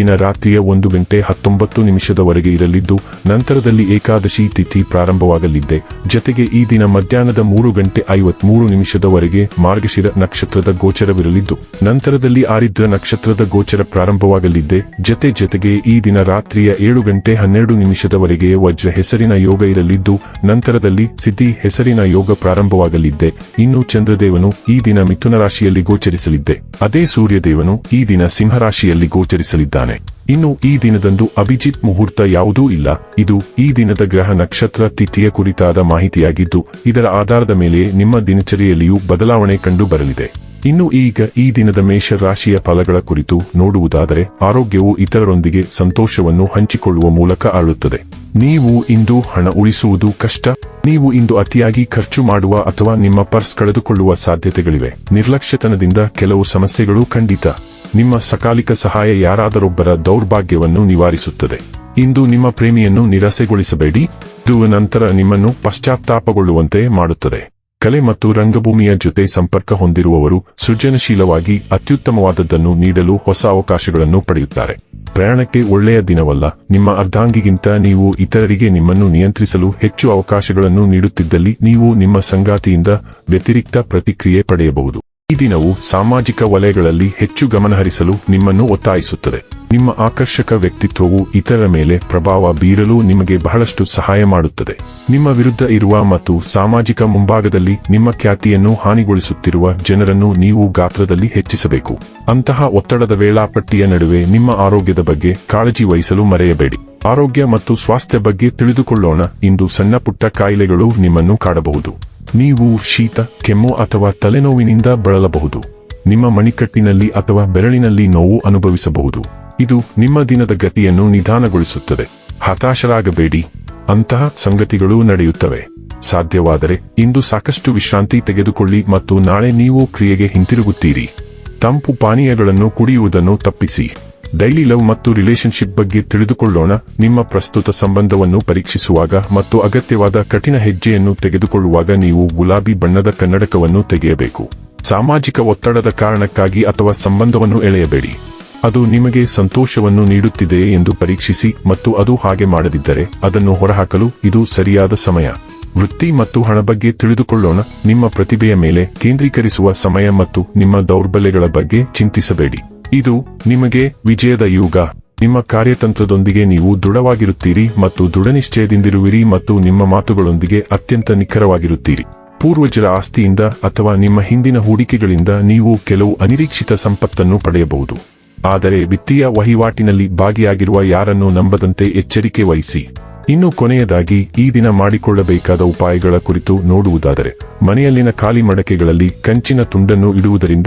ದಿನ ರಾತ್ರಿಯ ಒಂದು ಗಂಟೆ ಹತ್ತೊಂಬತ್ತು ನಿಮಿಷದವರೆಗೆ ಇರಲಿದ್ದು, ನಂತರದಲ್ಲಿ ಏಕಾದಶಿ ತಿಥಿ ಪ್ರಾರಂಭವಾಗಲಿದ್ದೆ. ಜತೆಗೆ ಈ ದಿನ ಮಧ್ಯಾಹ್ನದ ಮೂರು ಗಂಟೆ ಐವತ್ಮೂರು ನಿಮಿಷದವರೆಗೆ ಮಾರ್ಗಶಿರ ನಕ್ಷತ್ರದ ಗೋಚರವಿರಲಿದ್ದು, ನಂತರದಲ್ಲಿ ಆರಿದ್ರ ನಕ್ಷತ್ರದ ಗೋಚರ ಪ್ರಾರಂಭವಾಗಲಿದ್ದೆ. ಜತೆ ಜತೆಗೆ ಈ ದಿನ ರಾತ್ರಿಯ ಏಳು ಗಂಟೆ ಹನ್ನೆರಡು ನಿಮಿಷದವರೆಗೆ ವಜ್ರ ಹೆಸರಿನ ಯೋಗ ಇರಲಿದ್ದು, ನಂತರದಲ್ಲಿ ಸಿದ್ಧಿ ಹೆಸರಿನ ಯೋಗ ಪ್ರಾರಂಭವಾಗಲಿದ್ದೆ. ಇನ್ನು ಚಂದ್ರದೇವನು ಈ ದಿನ ಮಿಥುನ ರಾಶಿಯಲ್ಲಿ ಗೋಚರಿಸಲಿದ್ದೆ. ಅದೇ ಸೂರ್ಯದೇವನು ಈ ದಿನ ಸಿಂಹ ರಾಶಿಯಲ್ಲಿ ಇನ್ನು ಈ ದಿನದಂದು ಅಭಿಜಿತ್ ಮುಹೂರ್ತ ಯಾವುದೂ ಇಲ್ಲ. ಇದು ಈ ದಿನದ ಗ್ರಹ ನಕ್ಷತ್ರ ತಿಥಿಯ ಕುರಿತಾದ ಮಾಹಿತಿಯಾಗಿದ್ದು, ಇದರ ಆಧಾರದ ಮೇಲೆ ನಿಮ್ಮ ದಿನಚರಿಯಲ್ಲಿಯೂ ಬದಲಾವಣೆ ಕಂಡು ಬರಲಿದೆ ಇನ್ನು ಈಗ ಈ ದಿನದ ಮೇಷ ರಾಶಿಯ ಫಲಗಳ ಕುರಿತು ನೋಡುವುದಾದರೆ, ಆರೋಗ್ಯವು ಇತರರೊಂದಿಗೆ ಸಂತೋಷವನ್ನು ಹಂಚಿಕೊಳ್ಳುವ ಮೂಲಕ ಆಳುತ್ತದೆ ನೀವು ಇಂದು ಹಣ ಉಳಿಸುವುದು ಕಷ್ಟ. ನೀವು ಇಂದು ಅತಿಯಾಗಿ ಖರ್ಚು ಮಾಡುವ ಅಥವಾ ನಿಮ್ಮ ಪರ್ಸ್ ಕಳೆದುಕೊಳ್ಳುವ ಸಾಧ್ಯತೆಗಳಿವೆ. ನಿರ್ಲಕ್ಷ್ಯತನದಿಂದ ಕೆಲವು ಸಮಸ್ಯೆಗಳು ಖಂಡಿತ. ನಿಮ್ಮ ಸಕಾಲಿಕ ಸಹಾಯ ಯಾರಾದರೊಬ್ಬರ ದೌರ್ಭಾಗ್ಯವನ್ನು ನಿವಾರಿಸುತ್ತದೆ. ಇಂದು ನಿಮ್ಮ ಪ್ರೇಮಿಯನ್ನು ನಿರಾಸೆಗೊಳಿಸಬೇಡಿ. ಇದು ನಂತರ ನಿಮ್ಮನ್ನು ಪಶ್ಚಾತ್ತಾಪಗೊಳ್ಳುವಂತೆ ಮಾಡುತ್ತದೆ. ಕಲೆ ಮತ್ತು ರಂಗಭೂಮಿಯ ಜೊತೆ ಸಂಪರ್ಕ ಹೊಂದಿರುವವರು ಸೃಜನಶೀಲವಾಗಿ ಅತ್ಯುತ್ತಮವಾದದ್ದನ್ನು ನೀಡಲು ಹೊಸ ಅವಕಾಶಗಳನ್ನು ಪಡೆಯುತ್ತಾರೆ. ಪ್ರಯಾಣಕ್ಕೆ ಒಳ್ಳೆಯ ದಿನವಲ್ಲ. ನಿಮ್ಮ ಅರ್ಧಾಂಗಿಗಿಂತ ನೀವು ಇತರರಿಗೆ ನಿಮ್ಮನ್ನು ನಿಯಂತ್ರಿಸಲು ಹೆಚ್ಚು ಅವಕಾಶಗಳನ್ನು ನೀಡುತ್ತಿದ್ದಲ್ಲಿ ನೀವು ನಿಮ್ಮ ಸಂಗಾತಿಯಿಂದ ವ್ಯತಿರಿಕ್ತ ಪ್ರತಿಕ್ರಿಯೆ ಪಡೆಯಬಹುದು. ಈ ದಿನವು ಸಾಮಾಜಿಕ ವಲಯಗಳಲ್ಲಿ ಹೆಚ್ಚು ಗಮನಹರಿಸಲು ನಿಮ್ಮನ್ನು ಒತ್ತಾಯಿಸುತ್ತದೆ. ನಿಮ್ಮ ಆಕರ್ಷಕ ವ್ಯಕ್ತಿತ್ವವು ಇತರರ ಮೇಲೆ ಪ್ರಭಾವ ಬೀರಲು ನಿಮಗೆ ಬಹಳಷ್ಟು ಸಹಾಯ ಮಾಡುತ್ತದೆ. ನಿಮ್ಮ ವಿರುದ್ಧ ಇರುವ ಮತ್ತು ಸಾಮಾಜಿಕ ಮುಂಭಾಗದಲ್ಲಿ ನಿಮ್ಮ ಖ್ಯಾತಿಯನ್ನು ಹಾನಿಗೊಳಿಸುತ್ತಿರುವ ಜನರನ್ನು ನೀವು ಗಾತ್ರದಲ್ಲಿ ಹೆಚ್ಚಿಸಬೇಕು. ಅಂತಹ ಒತ್ತಡದ ವೇಳಾಪಟ್ಟಿಯ ನಡುವೆ ನಿಮ್ಮ ಆರೋಗ್ಯದ ಬಗ್ಗೆ ಕಾಳಜಿ ವಹಿಸಲು ಮರೆಯಬೇಡಿ. ಆರೋಗ್ಯ ಮತ್ತು ಸ್ವಾಸ್ಥ್ಯ ಬಗ್ಗೆ ತಿಳಿದುಕೊಳ್ಳೋಣ. ಇಂದು ಸಣ್ಣ ಪುಟ್ಟ ಕಾಯಿಲೆಗಳು ನಿಮ್ಮನ್ನು ಕಾಡಬಹುದು. ನೀವು ಶೀತ, ಕೆಮ್ಮು ಅಥವಾ ತಲೆನೋವಿನಿಂದ ಬಳಲಬಹುದು. ನಿಮ್ಮ ಮಣಿಕಟ್ಟಿನಲ್ಲಿ ಅಥವಾ ಬೆರಳಿನಲ್ಲಿ ನೋವು ಅನುಭವಿಸಬಹುದು. ಇದು ನಿಮ್ಮ ದಿನದ ಗತಿಯನ್ನು ನಿಧಾನಗೊಳಿಸುತ್ತದೆ. ಹತಾಶರಾಗಬೇಡಿ. ಅಂತಹ ಸಂಗತಿಗಳು ನಡೆಯುತ್ತವೆ. ಸಾಧ್ಯವಾದರೆ ಇಂದು ಸಾಕಷ್ಟು ವಿಶ್ರಾಂತಿ ತೆಗೆದುಕೊಳ್ಳಿ ಮತ್ತು ನಾಳೆ ನೀವು ಕ್ರಿಯೆಗೆ ಹಿಂತಿರುಗುತ್ತೀರಿ. ತಂಪು ಪಾನೀಯಗಳನ್ನು ಕುಡಿಯುವುದನ್ನು ತಪ್ಪಿಸಿ. ಡೈಲಿ ಲವ್ ಮತ್ತು ರಿಲೇಶನ್ಶಿಪ್ ಬಗ್ಗೆ ತಿಳಿದುಕೊಳ್ಳೋಣ. ನಿಮ್ಮ ಪ್ರಸ್ತುತ ಸಂಬಂಧವನ್ನು ಪರೀಕ್ಷಿಸುವಾಗ ಮತ್ತು ಅಗತ್ಯವಾದ ಕಠಿಣ ಹೆಜ್ಜೆಯನ್ನು ತೆಗೆದುಕೊಳ್ಳುವಾಗ ನೀವು ಗುಲಾಬಿ ಬಣ್ಣದ ಕನ್ನಡಕವನ್ನು ತೆಗೆಯಬೇಕು. ಸಾಮಾಜಿಕ ಒತ್ತಡದ ಕಾರಣಕ್ಕಾಗಿ ಅಥವಾ ಸಂಬಂಧವನ್ನು ಎಳೆಯಬೇಡಿ. ಅದು ನಿಮಗೆ ಸಂತೋಷವನ್ನು ನೀಡುತ್ತಿದೆಯೇ ಎಂದು ಪರೀಕ್ಷಿಸಿ ಮತ್ತು ಅದು ಹಾಗೆ ಮಾಡದಿದ್ದರೆ ಅದನ್ನು ಹೊರಹಾಕಲು ಇದು ಸರಿಯಾದ ಸಮಯ. ವೃತ್ತಿ ಮತ್ತು ಹಣ ಬಗ್ಗೆ ತಿಳಿದುಕೊಳ್ಳೋಣ. ನಿಮ್ಮ ಪ್ರತಿಭೆಯ ಮೇಲೆ ಕೇಂದ್ರೀಕರಿಸುವ ಸಮಯ ಮತ್ತು ನಿಮ್ಮ ದೌರ್ಬಲ್ಯಗಳ ಬಗ್ಗೆ ಚಿಂತಿಸಬೇಡಿ. ಇದು ನಿಮಗೆ ವಿಜಯದ ಯುಗ. ನಿಮ್ಮ ಕಾರ್ಯತಂತ್ರದೊಂದಿಗೆ ನೀವು ದೃಢವಾಗಿರುತ್ತೀರಿ ಮತ್ತು ದೃಢನಿಶ್ಚಯದಿಂದಿರುವಿರಿ ಮತ್ತು ನಿಮ್ಮ ಮಾತುಗಳೊಂದಿಗೆ ಅತ್ಯಂತ ನಿಖರವಾಗಿರುತ್ತೀರಿ. ಪೂರ್ವಜರ ಆಸ್ತಿಯಿಂದ ಅಥವಾ ನಿಮ್ಮ ಹಿಂದಿನ ಹೂಡಿಕೆಗಳಿಂದ ನೀವು ಕೆಲವು ಅನಿರೀಕ್ಷಿತ ಸಂಪತ್ತನ್ನು ಪಡೆಯಬಹುದು. ಆದರೆ ವಿತ್ತೀಯ ವಹಿವಾಟಿನಲ್ಲಿ ಭಾಗಿಯಾಗಿರುವ ಯಾರನ್ನು ನಂಬದಂತೆ ಎಚ್ಚರಿಕೆ ವಹಿಸಿ. ಇನ್ನು ಕೊನೆಯದಾಗಿ, ಈ ದಿನ ಮಾಡಿಕೊಳ್ಳಬೇಕಾದ ಉಪಾಯಗಳ ಕುರಿತು ನೋಡುವುದಾದರೆ, ಮನೆಯಲ್ಲಿನ ಖಾಲಿ ಮಡಕೆಗಳಲ್ಲಿ ಕಂಚಿನ ತುಂಡನ್ನು ಇಡುವುದರಿಂದ